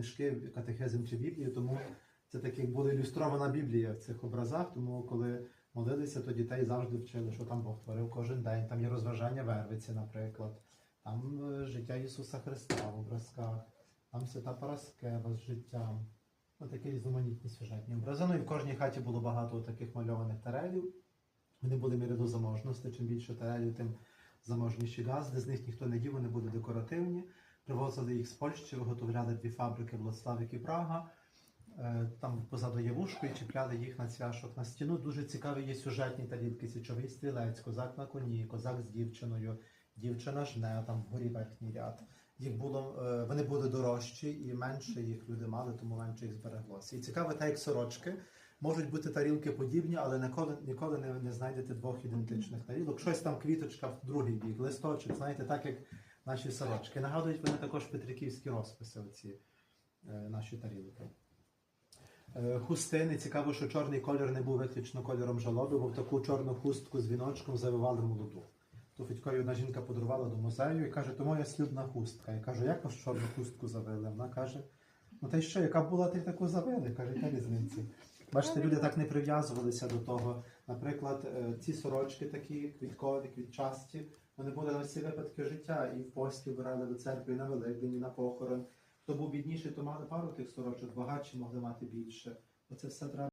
книжки, катехизм чи Біблію, тому це так як була ілюстрована Біблія в цих образах. Тому коли молилися, то дітей завжди вчили, що там Бог творив кожен день. Там є розважання Вервиці, наприклад, там е, життя Ісуса Христа в образках, там свята Параскева з життям. Ну, такі різноманітні сюжетні образи. Ну і в кожній хаті було багато таких мальованих тарелів. Вони були міри до заможності. Чим більше тарелів, тим заможніші газди. З них ніхто не їв, вони були декоративні. Привозили їх з Польщі, виготовляли дві фабрики Владславик і Прага. Е, Там позаду є і чіпляли їх на цвяшок на стіну. Дуже цікаві є сюжетні тарілки, січовий стрілець, козак на коні, козак з дівчиною, дівчина жне, там вгорі верхній ряд. Їх було, е, вони були дорожчі і менше їх люди мали, тому менше їх збереглося. І цікаво, так як сорочки, можуть бути тарілки подібні, але ніколи, ніколи не, не знайдете двох ідентичних тарілок. Щось там квіточка в другий бік, листочок, знаєте, так як наші сорочки. Нагадують вони також петриківські розписи, оці е, наші тарілки. Е, Хустини, цікаво, що чорний колір не був виключно кольором жалоби, бо в таку чорну хустку з віночком завивали молоду. То Федькові одна жінка подарувала до музею і каже, то моя слюбна хустка. Я кажу, як вас чорну хустку завили? Вона каже, ну та й що, яка була, ти таку завили? Каже, яка різниця? Бачите, люди так не прив'язувалися до того. Наприклад, е, ці сорочки такі квіткові, квітчасті, вони були на всі випадки життя. І в пості вбирали до церкви і на Великдень, і на похорон. Хто був бідніший, то мали пару тих сорочок, багатші могли мати більше. Оце все треба.